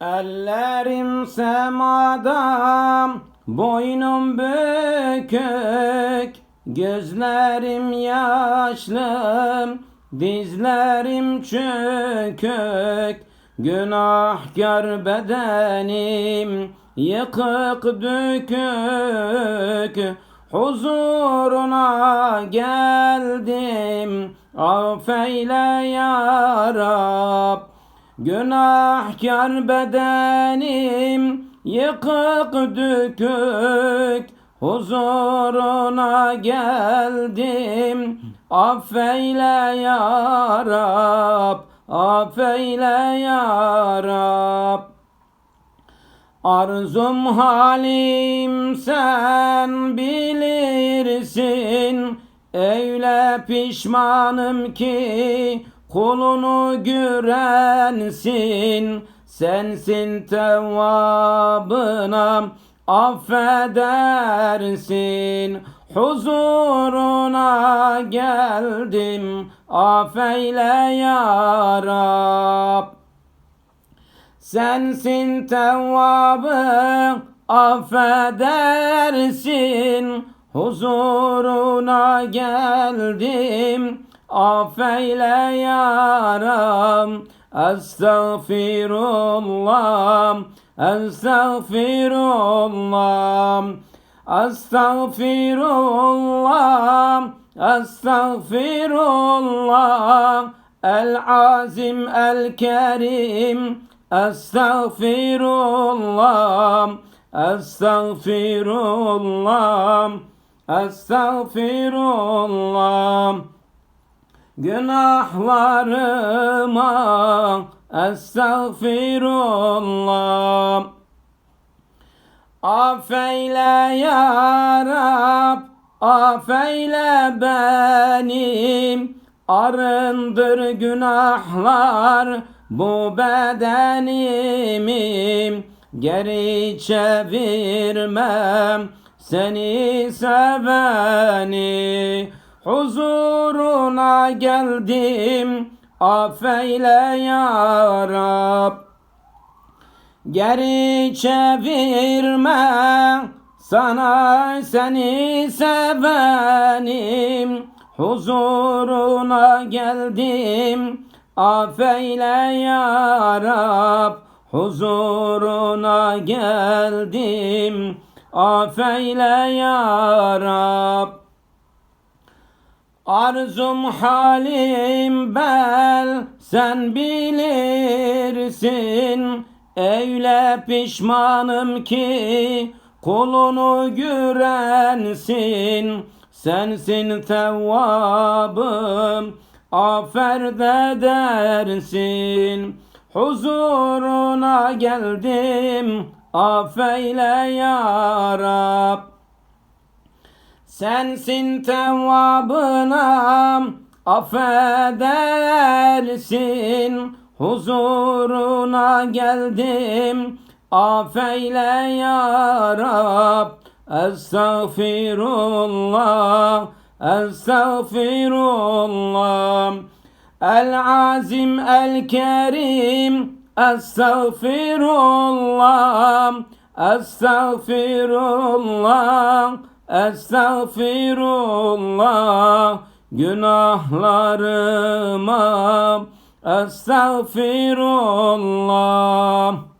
Ellerim semada, boynum bükük, gözlerim yaşlı, dizlerim çökük, günahkar bedenim yıkık dökük, huzuruna geldim, affeyle ya Rab. Günahkar bedenim yıkık dökük Huzuruna geldim. Affeyle ya Rab Affeyle ya Rab. Arzum halim sen bilirsin. Öyle pişmanım ki kulunu görensin Sensin tevvabına affedersin. Huzuruna geldim affeyle ya Rab. Sensin tevvabı affedersin. Huzuruna geldim affeyle ya Rab Estağfirullah Estağfirullah Estağfirullah Estağfirullah El azim el kerim Estağfirullah Estağfirullah Estağfirullah Günahlarıma Estağfirullah. Affeyle ya Rab Affeyle benim. Arındır günahlar bu bedenimi Geri çevirmem seni seveni Huzuruna geldim affeyle ya Rab. Geri çevirme sana seni sevenim. Huzuruna geldim affeyle ya Rab. Huzuruna geldim affeyle ya Rab Arzum halim bel sen bilirsin. Öyle pişmanım ki kulunu görensin Sensin tevvabım affedersin Huzuruna geldim affeyle ya Rab Sensin tevvabına affedersin. Huzuruna geldim. Affeyle ya Rab. Estağfirullah Estağfirullah. El azim el kerim Estağfirullah Estağfirullah Estağfirullah günahlarıma. Estağfirullah